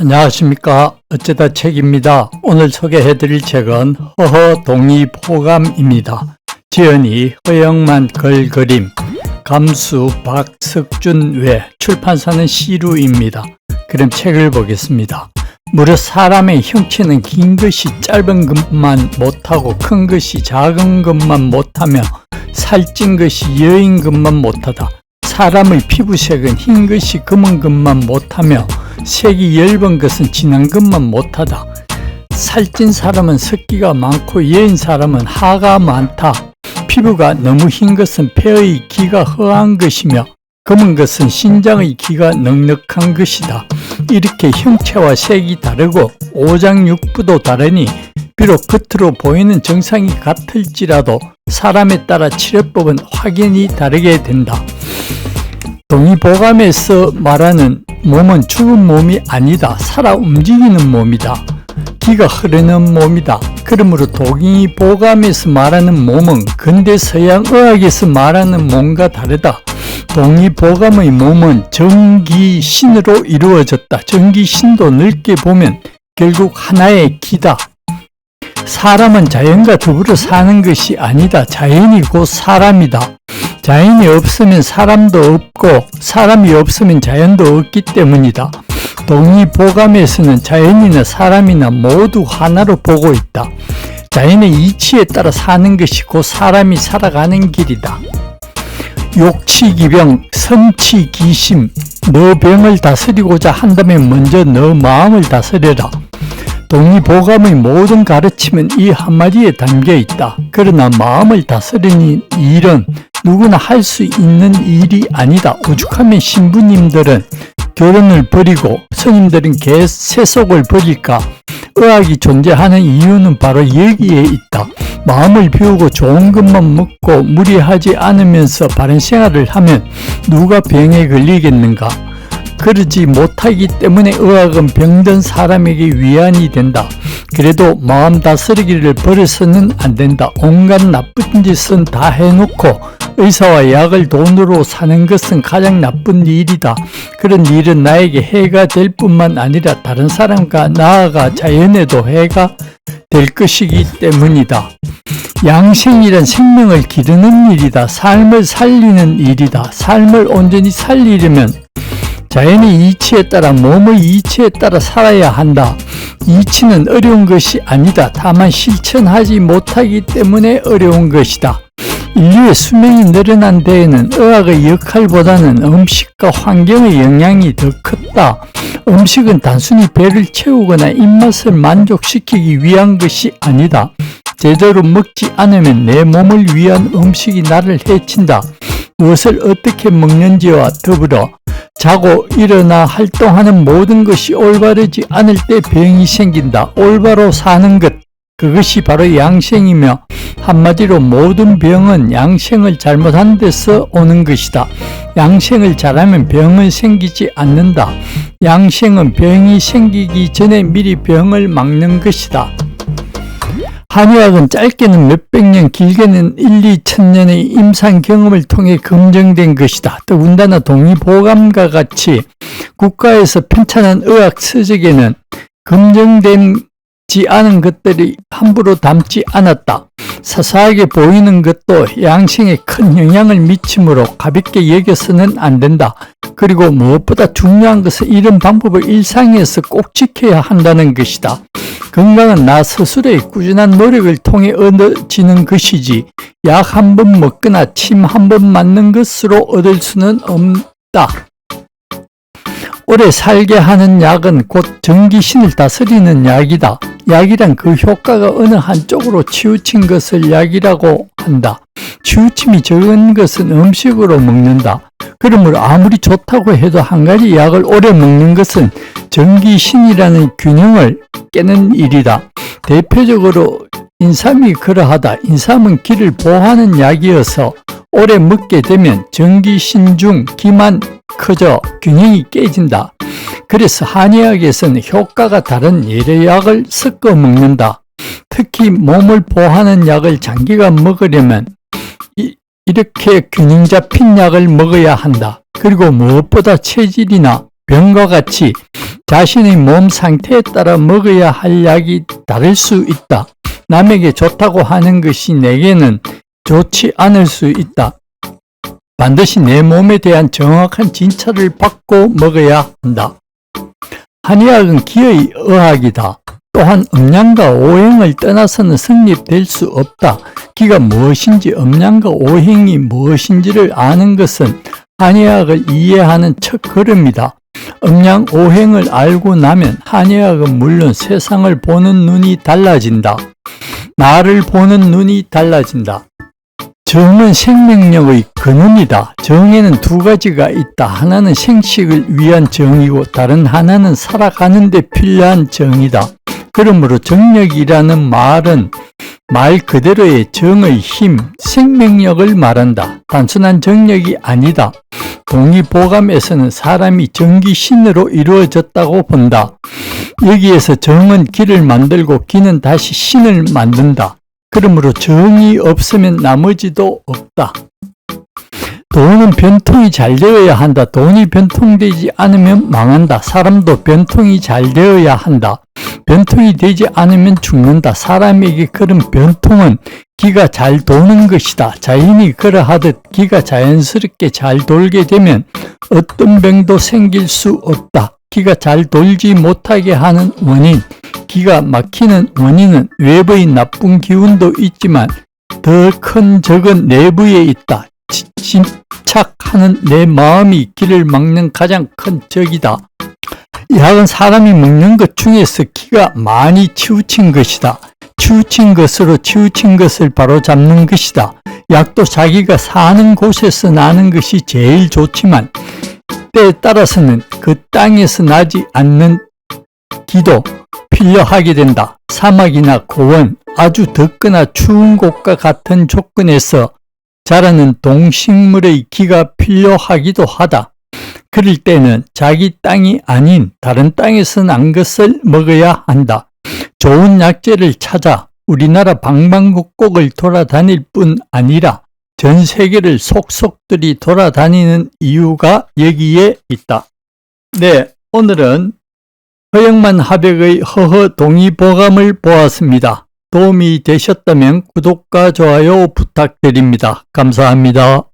안녕하십니까. 어쩌다 책입니다. 오늘 소개해드릴 책은 허허 동의포감입니다. 지연이 허영만 글 그림, 감수 박석준 외, 출판사는 시루입니다. 그럼 책을 보겠습니다. 무릇 사람의 형체는 긴 것이 짧은 것만 못하고 큰 것이 작은 것만 못하며 살찐 것이 여인 것만 못하다. 사람의 피부색은 흰 것이 검은 것만 못하며 색이 엷은 것은 진한 것만 못하다. 살찐 사람은 습기가 많고 여인 사람은 하가 많다. 피부가 너무 흰 것은 폐의 기가 허한 것이며 검은 것은 신장의 기가 넉넉한 것이다. 이렇게 형체와 색이 다르고 오장육부도 다르니 비록 겉으로 보이는 정상이 같을지라도 사람에 따라 치료법은 확연히 다르게 된다. 동의보감에서 말하는 몸은 죽은 몸이 아니다. 살아 움직이는 몸이다. 기가 흐르는 몸이다. 그러므로 동의보감에서 말하는 몸은 근대 서양 의학에서 말하는 몸과 다르다. 동의보감의 몸은 전기신으로 이루어졌다. 전기신도 넓게 보면 결국 하나의 기다. 사람은 자연과 더불어 사는 것이 아니다. 자연이 곧 사람이다. 자연이 없으면 사람도 없고 사람이 없으면 자연도 없기 때문이다. 동의보감에서는 자연이나 사람이나 모두 하나로 보고 있다. 자연의 이치에 따라 사는 것이 곧 사람이 살아가는 길이다. 욕치기병, 성치기심, 너 병을 다스리고자 한다면 먼저 너 마음을 다스려라. 동의보감의 모든 가르침은 이 한마디에 담겨 있다. 그러나 마음을 다스리는 일은 누구나 할 수 있는 일이 아니다. 오죽하면 신부님들은 결혼을 버리고 스님들은 개 세속을 버릴까? 의학이 존재하는 이유는 바로 여기에 있다. 마음을 비우고 좋은 것만 먹고 무리하지 않으면서 바른 생활을 하면 누가 병에 걸리겠는가? 그러지 못하기 때문에 의학은 병든 사람에게 위안이 된다. 그래도 마음 다스리기를 버려서는 안 된다. 온갖 나쁜 짓은 다 해놓고 의사와 약을 돈으로 사는 것은 가장 나쁜 일이다. 그런 일은 나에게 해가 될 뿐만 아니라 다른 사람과 나아가 자연에도 해가 될 것이기 때문이다. 양생이란 생명을 기르는 일이다. 삶을 살리는 일이다. 삶을 온전히 살리려면 자연의 이치에 따라 몸의 이치에 따라 살아야 한다. 이치는 어려운 것이 아니다. 다만 실천하지 못하기 때문에 어려운 것이다. 인류의 수명이 늘어난 데에는 의학의 역할보다는 음식과 환경의 영향이 더 컸다. 음식은 단순히 배를 채우거나 입맛을 만족시키기 위한 것이 아니다. 제대로 먹지 않으면 내 몸을 위한 음식이 나를 해친다. 무엇을 어떻게 먹는지와 더불어 자고 일어나 활동하는 모든 것이 올바르지 않을 때 병이 생긴다. 올바로 사는 것, 그것이 바로 양생이며 한마디로 모든 병은 양생을 잘못한 데서 오는 것이다. 양생을 잘하면 병은 생기지 않는다. 양생은 병이 생기기 전에 미리 병을 막는 것이다. 한의학은 짧게는 몇백 년, 길게는 1, 2천 년의 임상 경험을 통해 검증된 것이다. 더군다나 동의보감과 같이 국가에서 편찬한 의학 서적에는 검증되 지 않은 것들이 함부로 담지 않았다. 사사하게 보이는 것도 양생에 큰 영향을 미치므로 가볍게 여겨서는 안 된다. 그리고 무엇보다 중요한 것은 이런 방법을 일상에서 꼭 지켜야 한다는 것이다. 건강은 나 스스로의 꾸준한 노력을 통해 얻어지는 것이지 약 한 번 먹거나 침 한 번 맞는 것으로 얻을 수는 없다. 오래 살게 하는 약은 곧 전기신을 다스리는 약이다. 약이란 그 효과가 어느 한쪽으로 치우친 것을 약이라고 한다. 치우침이 적은 것은 음식으로 먹는다. 그러므로 아무리 좋다고 해도 한 가지 약을 오래 먹는 것은 전기신이라는 균형을 깨는 일이다. 대표적으로 인삼이 그러하다. 인삼은 기를 보호하는 약이어서 오래 먹게 되면 전기 신 중 기만 커져 균형이 깨진다. 그래서 한의학에서는 효과가 다른 여러 약을 섞어 먹는다. 특히 몸을 보호하는 약을 장기간 먹으려면 이, 이렇게 균형 잡힌 약을 먹어야 한다. 그리고 무엇보다 체질이나 병과 같이 자신의 몸 상태에 따라 먹어야 할 약이 다를 수 있다. 남에게 좋다고 하는 것이 내게는 좋지 않을 수 있다. 반드시 내 몸에 대한 정확한 진찰을 받고 먹어야 한다. 한의학은 기의 의학이다. 또한 음양과 오행을 떠나서는 성립될 수 없다. 기가 무엇인지 음양과 오행이 무엇인지를 아는 것은 한의학을 이해하는 첫 걸음이다. 음양 오행을 알고 나면 한의학은 물론 세상을 보는 눈이 달라진다. 나를 보는 눈이 달라진다. 정은 생명력의 근원이다. 정에는 두 가지가 있다. 하나는 생식을 위한 정이고 다른 하나는 살아가는 데 필요한 정이다. 그러므로 정력이라는 말은 말 그대로의 정의 힘, 생명력을 말한다. 단순한 정력이 아니다. 동의보감에서는 사람이 정기신으로 이루어졌다고 본다. 여기에서 정은 기를 만들고 기는 다시 신을 만든다. 그러므로 정이 없으면 나머지도 없다. 돈은 변통이 잘 되어야 한다. 돈이 변통되지 않으면 망한다. 사람도 변통이 잘 되어야 한다. 변통이 되지 않으면 죽는다. 사람에게 그런 변통은 기가 잘 도는 것이다. 자연이 그러하듯 기가 자연스럽게 잘 돌게 되면 어떤 병도 생길 수 없다. 기가 잘 돌지 못하게 하는 원인, 기가 막히는 원인은 외부의 나쁜 기운도 있지만 더 큰 적은 내부에 있다. 지- 침착하는 내 마음이 길을 막는 가장 큰 적이다. 약은 사람이 먹는 것 중에서 기가 많이 치우친 것이다. 치우친 것으로 치우친 것을 바로 잡는 것이다. 약도 자기가 사는 곳에서 나는 것이 제일 좋지만 때에 따라서는 그 땅에서 나지 않는 기도 필요하게 된다. 사막이나 고원, 아주 덥거나 추운 곳과 같은 조건에서 자라는 동식물의 기가 필요하기도 하다. 그럴 때는 자기 땅이 아닌 다른 땅에서 난 것을 먹어야 한다. 좋은 약재를 찾아 우리나라 방방곡곡을 돌아다닐 뿐 아니라 전 세계를 속속들이 돌아다니는 이유가 여기에 있다. 네, 오늘은 허영만 하백의 허허 동의보감을 보았습니다. 도움이 되셨다면 구독과 좋아요 부탁드립니다. 감사합니다.